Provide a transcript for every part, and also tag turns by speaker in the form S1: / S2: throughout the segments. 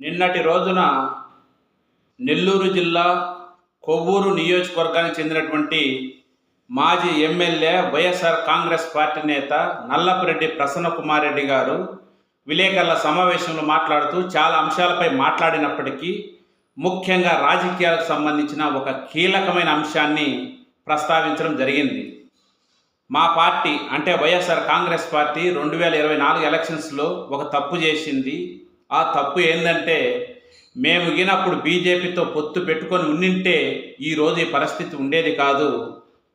S1: నిన్నటి రోజున నెల్లూరు జిల్లా కొవ్వూరు నియోజకవర్గానికి చెందినటువంటి మాజీ ఎమ్మెల్యే వైఎస్ఆర్ కాంగ్రెస్ పార్టీ నేత నల్లపరెడ్డి ప్రసన్న కుమార్ రెడ్డి గారు విలేకరుల సమావేశంలో మాట్లాడుతూ చాలా అంశాలపై మాట్లాడినప్పటికీ ముఖ్యంగా రాజకీయాలకు సంబంధించిన ఒక కీలకమైన అంశాన్ని ప్రస్తావించడం జరిగింది. మా పార్టీ అంటే వైఎస్ఆర్ కాంగ్రెస్ పార్టీ రెండు వేల ఇరవై నాలుగు ఎలక్షన్స్లో ఒక తప్పు చేసింది. ఆ తప్పు ఏంటంటే మేము గినప్పుడు బీజేపీతో పొత్తు పెట్టుకొని ఉండింటే ఈరోజు ఈ పరిస్థితి ఉండేది కాదు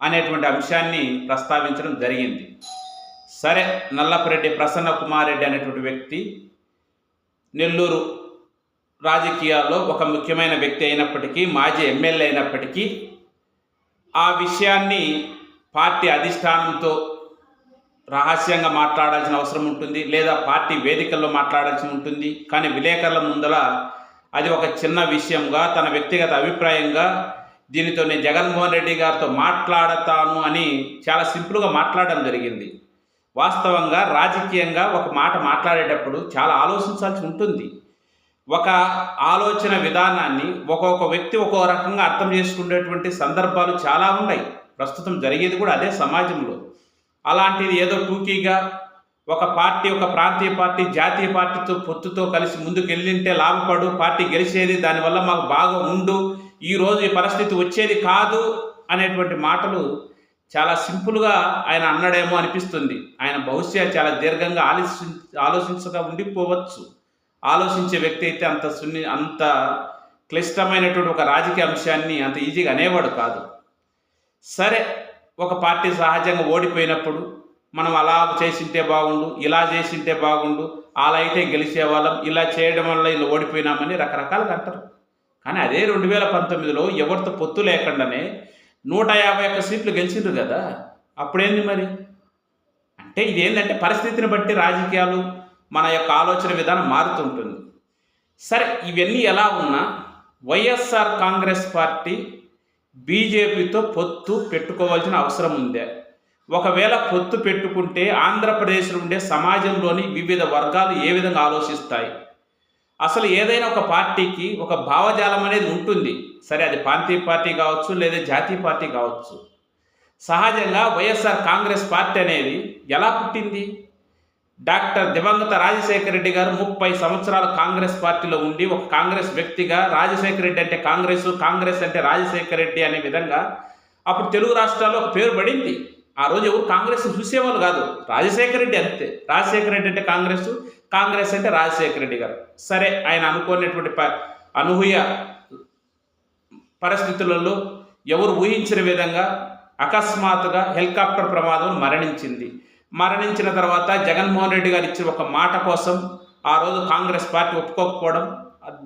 S1: అనేటువంటి అంశాన్ని ప్రస్తావించడం జరిగింది. సరే నల్లపరెడ్డి ప్రసన్న కుమార్ రెడ్డి అనేటువంటి వ్యక్తి నెల్లూరు రాజకీయాల్లో ఒక ముఖ్యమైన వ్యక్తి అయినప్పటికీ మాజీ ఎమ్మెల్యే అయినప్పటికీ ఆ విషయాన్ని పార్టీ అధిష్టానంతో రహస్యంగా మాట్లాడాల్సిన అవసరం ఉంటుంది లేదా పార్టీ వేదికల్లో మాట్లాడాల్సి ఉంటుంది. కానీ విలేకరుల ముందల అది ఒక చిన్న విషయంగా తన వ్యక్తిగత అభిప్రాయంగా దీనితో నేను జగన్మోహన్ రెడ్డి గారితో మాట్లాడతాను అని చాలా సింపుల్గా మాట్లాడడం జరిగింది. వాస్తవంగా రాజకీయంగా ఒక మాట మాట్లాడేటప్పుడు చాలా ఆలోచించాల్సి ఉంటుంది. ఒక ఆలోచన విధానాన్ని ఒక్కొక్క వ్యక్తి ఒక్కొక్క రకంగా అర్థం చేసుకునేటువంటి సందర్భాలు చాలా ఉన్నాయి. ప్రస్తుతం జరిగేది కూడా అదే సమాజంలో. అలాంటిది ఏదో టూకీగా ఒక పార్టీ ఒక ప్రాంతీయ పార్టీ జాతీయ పార్టీతో పొత్తుతో కలిసి ముందుకు వెళ్ళింటే లాభపడు పార్టీ గెలిచేది దానివల్ల మాకు బాగా ఉండు ఈరోజు ఈ పరిస్థితి వచ్చేది కాదు అనేటువంటి మాటలు చాలా సింపుల్గా ఆయన అన్నాడేమో అనిపిస్తుంది. ఆయన బహుశా చాలా దీర్ఘంగా ఆలోచి ఆలోచించగా ఉండిపోవచ్చు. ఆలోచించే వ్యక్తి అయితే అంత సున్ని అంత క్లిష్టమైనటువంటి ఒక రాజకీయ అంశాన్ని అంత ఈజీగా అనేవాడు కాదు. సరే ఒక పార్టీ సహజంగా ఓడిపోయినప్పుడు మనం అలా చేసింటే బాగుండు ఇలా చేసింటే బాగుండు అలా అయితే గెలిచేవాళ్ళం ఇలా చేయడం వల్ల ఇలా ఓడిపోయినామని రకరకాలుగా అంటారు. కానీ అదే రెండు వేల పంతొమ్మిదిలో ఎవరితో పొత్తు లేకుండానే నూట యాభై ఒక్క సీట్లు గెలిచిండ్రు కదా అప్పుడేంది మరి? అంటే ఇదేంటంటే పరిస్థితిని బట్టి రాజకీయాలు మన యొక్క ఆలోచన విధానం మారుతుంటుంది. సరే ఇవన్నీ ఎలా ఉన్నా వైఎస్ఆర్ కాంగ్రెస్ పార్టీ బీజేపీతో పొత్తు పెట్టుకోవాల్సిన అవసరం ఉందే. ఒకవేళ పొత్తు పెట్టుకుంటే ఆంధ్రప్రదేశ్లో ఉండే సమాజంలోని వివిధ వర్గాలు ఏ విధంగా ఆలోచిస్తాయి? అసలు ఏదైనా ఒక పార్టీకి ఒక భావజాలం అనేది ఉంటుంది. సరే అది ప్రాంతీయ పార్టీ కావచ్చు లేదా జాతీయ పార్టీ కావచ్చు. సహజంగా వైఎస్ఆర్ కాంగ్రెస్ పార్టీ అనేది ఎలా పుట్టింది? డాక్టర్ దివంగత రాజశేఖర రెడ్డి గారు ముప్పై సంవత్సరాలు కాంగ్రెస్ పార్టీలో ఉండి ఒక కాంగ్రెస్ వ్యక్తిగా రాజశేఖర రెడ్డి అంటే కాంగ్రెస్ కాంగ్రెస్ అంటే రాజశేఖర రెడ్డి అనే విధంగా అప్పుడు తెలుగు రాష్ట్రాల్లో ఒక పేరు పడింది. ఆ రోజు ఎవరు కాంగ్రెస్ చూసేవాళ్ళు కాదు. రాజశేఖర రెడ్డి అంతే. రాజశేఖర రెడ్డి అంటే కాంగ్రెస్ కాంగ్రెస్ అంటే రాజశేఖర రెడ్డి గారు. సరే ఆయన అనుకునేటువంటి ప అనూహ్య పరిస్థితులలో ఎవరు ఊహించిన విధంగా అకస్మాత్తుగా హెలికాప్టర్ ప్రమాదం మరణించింది. మరణించిన తర్వాత జగన్మోహన్ రెడ్డి గారు ఇచ్చిన ఒక మాట కోసం ఆ రోజు కాంగ్రెస్ పార్టీ ఒప్పుకోకపోవడం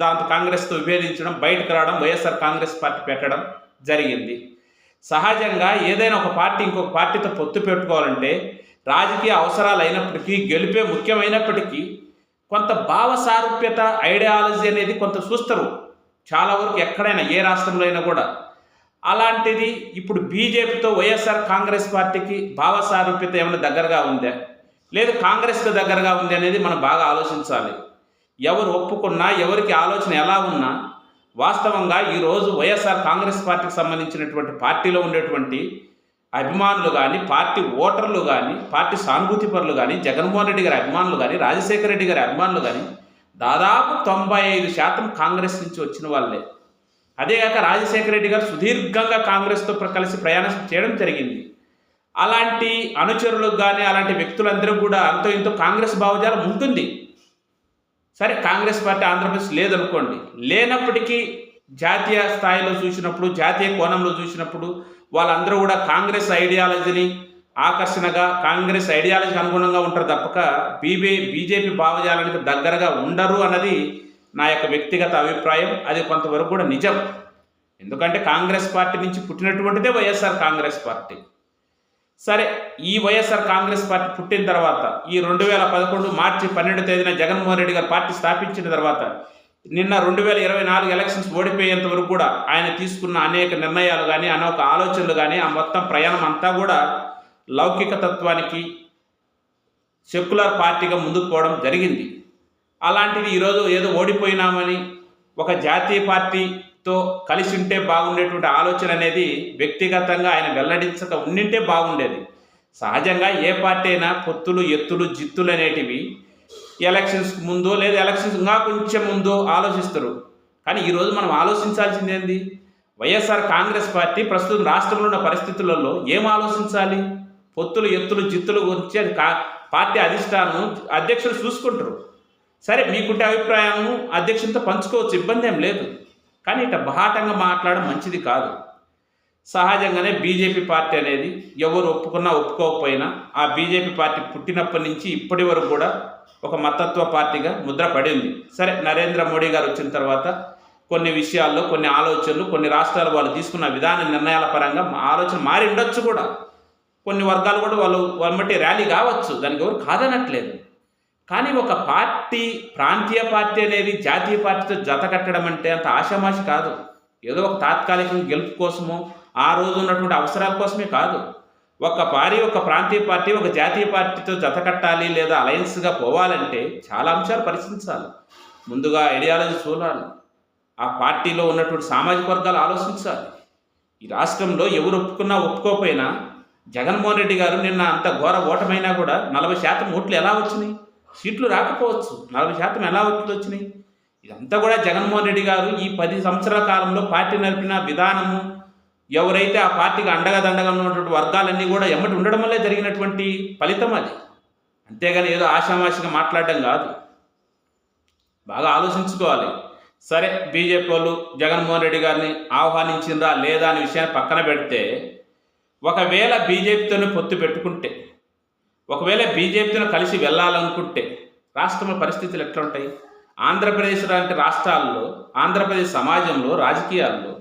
S1: దాంతో కాంగ్రెస్తో విభేదించడం బయటకు రావడం వైఎస్ఆర్ కాంగ్రెస్ పార్టీ పెట్టడం జరిగింది. సహజంగా ఏదైనా ఒక పార్టీ ఇంకొక పార్టీతో పొత్తు పెట్టుకోవాలంటే రాజకీయ అవసరాలు అయినప్పటికీ గెలిపే ముఖ్యమైనప్పటికీ కొంత భావ సారూప్యత ఐడియాలజీ అనేది కొంత చూస్తారు. చాలా వరకు ఎక్కడైనా ఏ రాష్ట్రంలో అయినా కూడా. అలాంటిది ఇప్పుడు బీజేపీతో వైఎస్ఆర్ కాంగ్రెస్ పార్టీకి భావ సారూప్యత ఏమైనా దగ్గరగా ఉందా? లేదు కాంగ్రెస్కి దగ్గరగా ఉంది అనేది మనం బాగా ఆలోచించాలి. ఎవరు ఒప్పుకున్నా ఎవరికి ఆలోచన ఎలా ఉన్నా వాస్తవంగా ఈరోజు వైఎస్ఆర్ కాంగ్రెస్ పార్టీకి సంబంధించినటువంటి పార్టీలో ఉండేటువంటి అభిమానులు కానీ పార్టీ ఓటర్లు కానీ పార్టీ సానుభూతిపరులు కానీ జగన్మోహన్ రెడ్డి గారి అభిమానులు కానీ రాజశేఖర రెడ్డి గారి అభిమానులు కానీ దాదాపు తొంభై ఐదు శాతం కాంగ్రెస్ నుంచి వచ్చిన వాళ్ళే. అదేగాక రాజశేఖర రెడ్డి గారు సుదీర్ఘంగా కాంగ్రెస్తో కలిసి ప్రయాణం చేయడం జరిగింది. అలాంటి అనుచరులకు కానీ అలాంటి వ్యక్తులందరూ కూడా అంతో ఇంతో కాంగ్రెస్ భావజాలం ఉంటుంది. సరే కాంగ్రెస్ పార్టీ ఆంధ్రప్రదేశ్ లేదనుకోండి. లేనప్పటికీ జాతీయ స్థాయిలో చూసినప్పుడు జాతీయ కోణంలో చూసినప్పుడు వాళ్ళందరూ కూడా కాంగ్రెస్ ఐడియాలజీని ఆకర్షణగా కాంగ్రెస్ ఐడియాలజీకి అనుగుణంగా ఉంటారు తప్పక. బీబీ బీజేపీ భావజాలానికి దగ్గరగా ఉండరు అన్నది నా యొక్క వ్యక్తిగత అభిప్రాయం అది కొంతవరకు కూడా నిజం. ఎందుకంటే కాంగ్రెస్ పార్టీ నుంచి పుట్టినటువంటిదే వైఎస్ఆర్ కాంగ్రెస్ పార్టీ. సరే ఈ వైఎస్ఆర్ కాంగ్రెస్ పార్టీ పుట్టిన తర్వాత ఈ రెండు వేల పదకొండు మార్చి పన్నెండు తేదీన జగన్మోహన్ రెడ్డి గారు పార్టీ స్థాపించిన తర్వాత నిన్న రెండు వేల ఇరవై నాలుగు ఎలక్షన్స్ ఓడిపోయేంత వరకు కూడా ఆయన తీసుకున్న అనేక నిర్ణయాలు కానీ అనేక ఆలోచనలు కానీ ఆ మొత్తం ప్రయాణం అంతా కూడా లౌకిక తత్వానికి సెక్యులర్ పార్టీగా ముందుకు పోవడం జరిగింది. అలాంటిది ఈరోజు ఏదో ఓడిపోయినామని ఒక జాతీయ పార్టీతో కలిసి ఉంటే బాగుండేటువంటి ఆలోచన అనేది వ్యక్తిగతంగా ఆయన వెల్లడించక ఉండింటే బాగుండేది. సహజంగా ఏ పార్టీ అయినా పొత్తులు ఎత్తులు జిత్తులు అనేటివి ఎలక్షన్స్ ముందో లేదా ఎలక్షన్స్ ఇంకా కొంచెం ముందో ఆలోచిస్తారు. కానీ ఈరోజు మనం ఆలోచించాల్సింది ఏంది? వైఎస్ఆర్ కాంగ్రెస్ పార్టీ ప్రస్తుతం రాష్ట్రంలో ఉన్న పరిస్థితులలో ఏం ఆలోచించాలి? పొత్తులు ఎత్తులు జిత్తులు గురించి అది కా పార్టీ అధిష్టానం అధ్యక్షులు చూసుకుంటారు. సరే మీకుంటే అభిప్రాయాలను అధ్యక్షునితో పంచుకోవచ్చు ఇబ్బంది ఏం లేదు. కానీ ఇట్లా బహాటంగా మాట్లాడడం మంచిది కాదు. సహజంగానే బీజేపీ పార్టీ అనేది ఎవరు ఒప్పుకున్నా ఒప్పుకోకపోయినా ఆ బీజేపీ పార్టీ పుట్టినప్పటి నుంచి ఇప్పటి వరకు కూడా ఒక మతత్వ పార్టీగా ముద్ర పడింది సరే నరేంద్ర మోడీ గారు వచ్చిన తర్వాత కొన్ని విషయాల్లో కొన్ని ఆలోచనలు కొన్ని రాష్ట్రాలు వాళ్ళు తీసుకున్న విధాన నిర్ణయాల పరంగా ఆలోచన మారి ఉండొచ్చు కూడా. కొన్ని వర్గాలు కూడా వాళ్ళు వాళ్ళ బట్టి ర్యాలీ కావచ్చు. దానికి ఎవరు కాదనట్లేదు. కానీ ఒక పార్టీ ప్రాంతీయ పార్టీ అనేది జాతీయ పార్టీతో జత కట్టడం అంటే అంత ఆషామాషి కాదు. ఏదో ఒక తాత్కాలిక గెలుపు కోసమో ఆ రోజు ఉన్నటువంటి అవసరాల కోసమే కాదు. ఒక పారి ఒక ప్రాంతీయ పార్టీ ఒక జాతీయ పార్టీతో జత కట్టాలి లేదా అలయన్స్గా పోవాలంటే చాలా అంశాలు పరిశీలించాలి. ముందుగా ఐడియాలజీ చూడాలి. ఆ పార్టీలో ఉన్నటువంటి సామాజిక వర్గాలు ఆలోచించాలి. ఈ రాష్ట్రంలో ఎవరు ఒప్పుకున్నా ఒప్పుకోకపోయినా జగన్మోహన్ రెడ్డి గారు నిన్న అంత ఘోర ఓటమైనా కూడా నలభై శాతం ఓట్లు ఎలా వచ్చినాయి? సీట్లు రాకపోవచ్చు. నలభై శాతం ఎలా ఓట్లు వచ్చినాయి? ఇదంతా కూడా జగన్మోహన్ రెడ్డి గారు ఈ పది సంవత్సరాల కాలంలో పార్టీ నడిపిన విధానము ఎవరైతే ఆ పార్టీకి అండగా దండగా ఉన్నటువంటి వర్గాలన్నీ కూడా ఎమ్మటి ఉండడం వల్లే జరిగినటువంటి ఫలితం అది. అంతేగాని ఏదో ఆషామాషిగా మాట్లాడడం కాదు. బాగా ఆలోచించుకోవాలి. సరే బీజేపీ వాళ్ళు జగన్మోహన్ రెడ్డి గారిని ఆహ్వానించిందా లేదా అనే విషయాన్ని పక్కన పెడితే ఒకవేళ బీజేపీతోనే పొత్తు పెట్టుకుంటే ఒకవేళ బీజేపీతో కలిసి వెళ్ళాలనుకుంటే రాష్ట్రంలో పరిస్థితులు ఎట్లా ఉంటాయి ఆంధ్రప్రదేశ్ లాంటి రాష్ట్రాల్లో ఆంధ్రప్రదేశ్ సమాజంలో రాజకీయాల్లో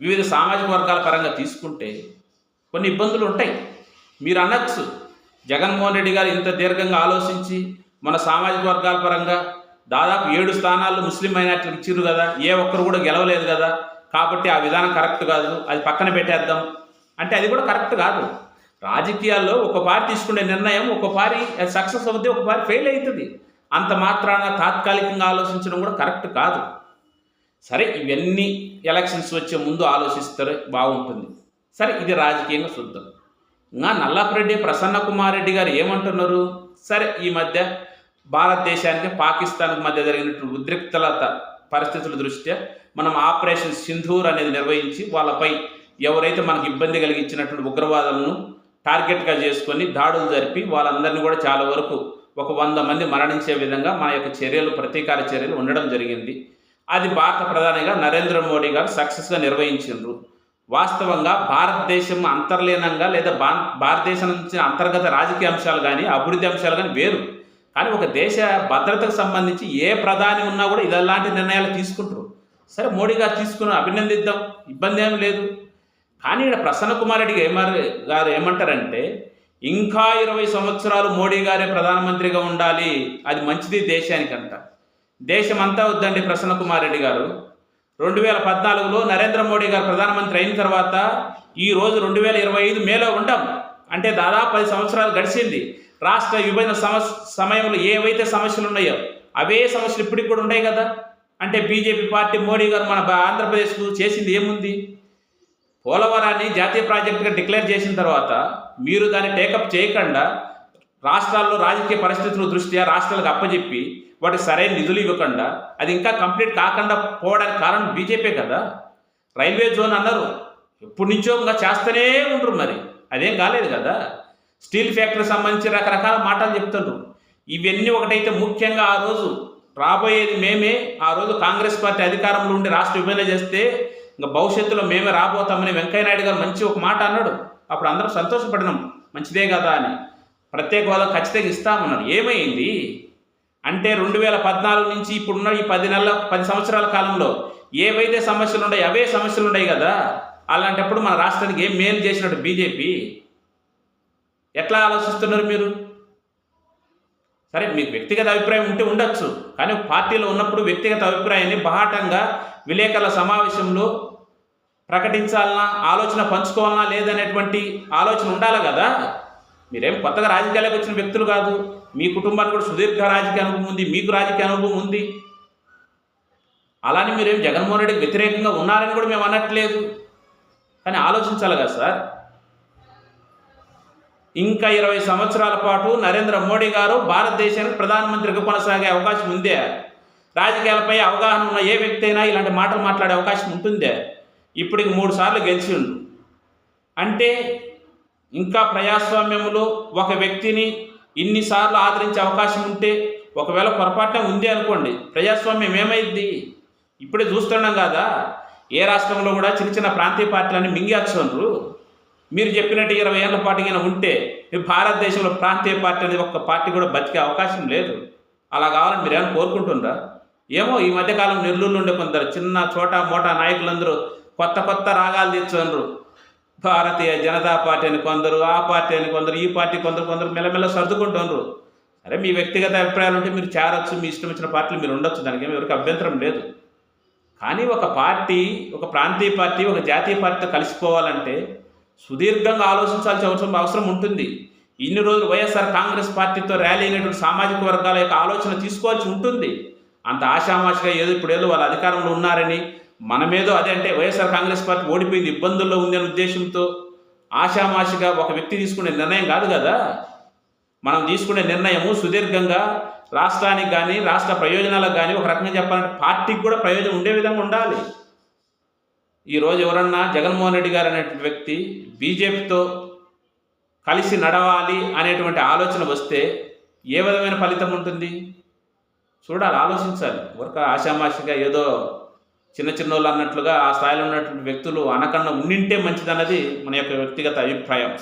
S1: వివిధ సామాజిక వర్గాల పరంగా తీసుకుంటే కొన్ని ఇబ్బందులు ఉంటాయి. మీరు అనొచ్చు జగన్మోహన్ రెడ్డి గారు ఇంత దీర్ఘంగా ఆలోచించి మన సామాజిక వర్గాల పరంగా దాదాపు ఏడు స్థానాల్లో ముస్లిం మైనార్టీలకు ఇచ్చిర్రు కదా ఏ ఒక్కరు కూడా గెలవలేదు కదా కాబట్టి ఆ విధానం కరెక్ట్ కాదు అది పక్కన పెట్టేద్దాం. అంటే అది కూడా కరెక్ట్ కాదు. రాజకీయాల్లో ఒక పార్టీ తీసుకునే నిర్ణయం ఒక పారి సక్సెస్ అవుతుంది ఒక పారి ఫెయిల్ అవుతుంది. అంత మాత్రాన తాత్కాలికంగా ఆలోచించడం కూడా కరెక్ట్ కాదు. సరే ఇవన్నీ ఎలక్షన్స్ వచ్చే ముందు ఆలోచిస్తారు బాగుంటుంది. సరే ఇది రాజకీయంగా చూద్దాం ఇంకా నల్లపరెడ్డి ప్రసన్న కుమార్ రెడ్డి గారు ఏమంటున్నారు? సరే ఈ మధ్య భారతదేశానికి పాకిస్తాన్కి మధ్య జరిగినటువంటి ఉద్రిక్తలత పరిస్థితుల దృష్ట్యా మనం ఆపరేషన్ సింధూర్ అనేది నిర్వహించి వాళ్ళపై ఎవరైతే మనకు ఇబ్బంది కలిగించినటువంటి ఉగ్రవాదులను టార్గెట్గా చేసుకొని దాడులు జరిపి వాళ్ళందరినీ కూడా చాలా వరకు ఒక వంద మంది మరణించే విధంగా మన యొక్క చర్యలు ప్రతీకార చర్యలు ఉండడం జరిగింది. అది భారత ప్రధానిగా నరేంద్ర మోడీ గారు సక్సెస్గా నిర్వహించారు వాస్తవంగా భారతదేశం అంతర్లీనంగా లేదా భా భారతదేశం నుంచి అంతర్గత రాజకీయ అంశాలు కానీ అభివృద్ధి అంశాలు కానీ వేరు. కానీ ఒక దేశ భద్రతకు సంబంధించి ఏ ప్రధాని ఉన్నా కూడా ఇలాంటి నిర్ణయాలు తీసుకుంటారు. సరే మోడీ గారు తీసుకుని అభినందిద్దాం. ఇబ్బంది ఏం లేదు. కానీ ఇక్కడ ప్రసన్న కుమార్ రెడ్డి ఏమారు గారు ఏమంటారంటే ఇంకా ఇరవై సంవత్సరాలు మోడీ గారే ప్రధానమంత్రిగా ఉండాలి అది మంచిది దేశానికంట దేశం అంతా వద్దండి ప్రసన్న కుమార్ రెడ్డి గారు. రెండు వేల పద్నాలుగులో నరేంద్ర మోడీ గారు ప్రధానమంత్రి అయిన తర్వాత ఈ రోజు రెండు వేల ఇరవై ఐదు మేలో ఉంటాం అంటే దాదాపు పది సంవత్సరాలు గడిచింది. రాష్ట్ర విభజన సమస్య సమయంలో ఏవైతే సమస్యలు ఉన్నాయో అవే సమస్యలు ఇప్పటికి కూడా ఉన్నాయి కదా. అంటే బీజేపీ పార్టీ మోడీ గారు మన ఆంధ్రప్రదేశ్కు చేసింది ఏముంది? పోలవరాన్ని జాతీయ ప్రాజెక్టుగా డిక్లేర్ చేసిన తర్వాత మీరు దాన్ని టేకప్ చేయకుండా రాష్ట్రాల్లో రాజకీయ పరిస్థితుల దృష్ట్యా రాష్ట్రాలకు అప్పచెప్పి వాటికి సరైన నిధులు ఇవ్వకుండా అది ఇంకా కంప్లీట్ కాకుండా పోవడానికి కారణం బీజేపీ కదా? రైల్వే జోన్ అన్నారు. ఎప్పటి నుంచో ఇంకా చేస్తూనే ఉండరు మరి. అదేం కాలేదు కదా? స్టీల్ ఫ్యాక్టరీ సంబంధించి రకరకాల మాటలు చెప్తుండ్రు. ఇవన్నీ ఒకటైతే ముఖ్యంగా ఆ రోజు రాబోయేది మేమే. ఆ రోజు కాంగ్రెస్ పార్టీ అధికారంలో ఉండి రాష్ట్ర విభజన చేస్తే ఇంకా భవిష్యత్తులో మేమే రాబోతామని వెంకయ్యనాయుడు గారు మంచి ఒక మాట అన్నాడు. అప్పుడు అందరం సంతోషపడినాం. మంచిదే కదా అని. ప్రత్యేక హోదా ఖచ్చితంగా ఇస్తామన్నారు. ఏమైంది? అంటే రెండు వేల పద్నాలుగు నుంచి ఇప్పుడున్న ఈ పది నెలల పది సంవత్సరాల కాలంలో ఏవైతే సమస్యలు ఉన్నాయి అవే సమస్యలు ఉన్నాయి కదా. అలాంటప్పుడు మన రాష్ట్రానికి ఏం మేలు చేసినట్టు బీజేపీ? ఎట్లా ఆలోచిస్తున్నారు మీరు? సరే మీకు వ్యక్తిగత అభిప్రాయం ఉంటే ఉండొచ్చు. కానీ పార్టీలో ఉన్నప్పుడు వ్యక్తిగత అభిప్రాయాన్ని బహాటంగా విలేకరుల సమావేశంలో ప్రకటించాలన్నా ఆలోచన పంచుకోవాలన్నా లేదనేటువంటి ఆలోచన ఉండాలి కదా. మీరేం కొత్తగా రాజకీయాలకు వచ్చిన వ్యక్తులు కాదు. మీ కుటుంబానికి కూడా సుదీర్ఘ రాజకీయ అనుభవం ఉంది మీకు రాజకీయ అనుభవం ఉంది. అలానే మీరేం జగన్మోహన్ రెడ్డికి వ్యతిరేకంగా ఉన్నారని కూడా మేము అనట్లేదు. కానీ ఆలోచించాలి కదా సార్. ఇంకా ఇరవై సంవత్సరాల పాటు నరేంద్ర మోడీ గారు భారతదేశానికి ప్రధానమంత్రిగా కొనసాగే అవకాశం ఉందే. రాజకీయాలపై అవగాహన ఉన్న ఏ వ్యక్తి అయినా ఇలాంటి మాటలు మాట్లాడే అవకాశం ఉంటుందే. ఇప్పటికి మూడు సార్లు గెలిచిండు. అంటే ఇంకా ప్రజాస్వామ్యంలో ఒక వ్యక్తిని ఇన్నిసార్లు ఆదరించే అవకాశం ఉంటే ఒకవేళ పొరపాటున ఉంది అనుకోండి ప్రజాస్వామ్యం ఏమైంది ఇప్పుడే చూస్తున్నాం కదా? ఏ రాష్ట్రంలో కూడా చిన్న చిన్న ప్రాంతీయ పార్టీలన్నీ మింగేస్తున్నారు మీరు చెప్పినట్టు ఇరవై ఏళ్ళ పాటు అయినా ఉంటే భారతదేశంలో ప్రాంతీయ పార్టీ అనేది ఒక్క పార్టీ కూడా బతికే అవకాశం లేదు. అలా కావాలని మీరు ఏమైనా కోరుకుంటుండ్రా? ఏమో ఈ మధ్యకాలం నెల్లూరులో ఉండే కొందరు చిన్న చోట మోటా నాయకులందరూ కొత్త కొత్త రాగాలు తెచ్చుండ్రు భారతీయ జనతా పార్టీ అని కొందరు ఆ పార్టీ అని కొందరు ఈ పార్టీ కొందరు కొందరు మెల్లమెల్ల సర్దుకుంటుండ్రు. సరే మీ వ్యక్తిగత అభిప్రాయాలు ఉంటే మీరు చేరొచ్చు మీ ఇష్టం వచ్చిన పార్టీలు మీరు ఉండొచ్చు దానికి ఏమి ఎవరికి అభ్యంతరం లేదు. కానీ ఒక పార్టీ ఒక ప్రాంతీయ పార్టీ ఒక జాతీయ పార్టీతో కలిసిపోవాలంటే సుదీర్ఘంగా ఆలోచించాల్సిన అవసరం అవసరం ఉంటుంది. ఇన్ని రోజులు వైఎస్ఆర్ కాంగ్రెస్ పార్టీతో ర్యాలీ అయినటువంటి సామాజిక వర్గాల యొక్క ఆలోచన తీసుకోవాల్సి ఉంటుంది. అంత ఆషామాషిగా ఏదో ఇప్పుడు ఏదో వాళ్ళ అధికారంలో ఉన్నారని మనమేదో అదే అంటే వైఎస్ఆర్ కాంగ్రెస్ పార్టీ ఓడిపోయింది ఇబ్బందుల్లో ఉంది అనే ఉద్దేశంతో ఆషామాషిగా ఒక వ్యక్తి తీసుకునే నిర్ణయం కాదు కదా? మనం తీసుకునే నిర్ణయము సుదీర్ఘంగా రాష్ట్రానికి కానీ రాష్ట్ర ప్రయోజనాలకు కానీ ఒక రకంగా చెప్పాలంటే పార్టీకి కూడా ప్రయోజనం ఉండే విధంగా ఉండాలి. ఈరోజు ఎవరన్నా జగన్మోహన్ రెడ్డి గారు అనేటువంటి వ్యక్తి బీజేపీతో కలిసి నడవాలి అనేటువంటి ఆలోచన వస్తే ఏ విధమైన ఫలితం ఉంటుంది? చూడాలి ఆలోచించాలి. ఒక ఆషామాషిగా ఏదో చిన్న చిన్న వాళ్ళు అన్నట్లుగా ఆ స్థాయిలో ఉన్నటువంటి వ్యక్తులు అనకన్నా ఉండింటే మంచిదన్నది మన యొక్క వ్యక్తిగత అభిప్రాయం.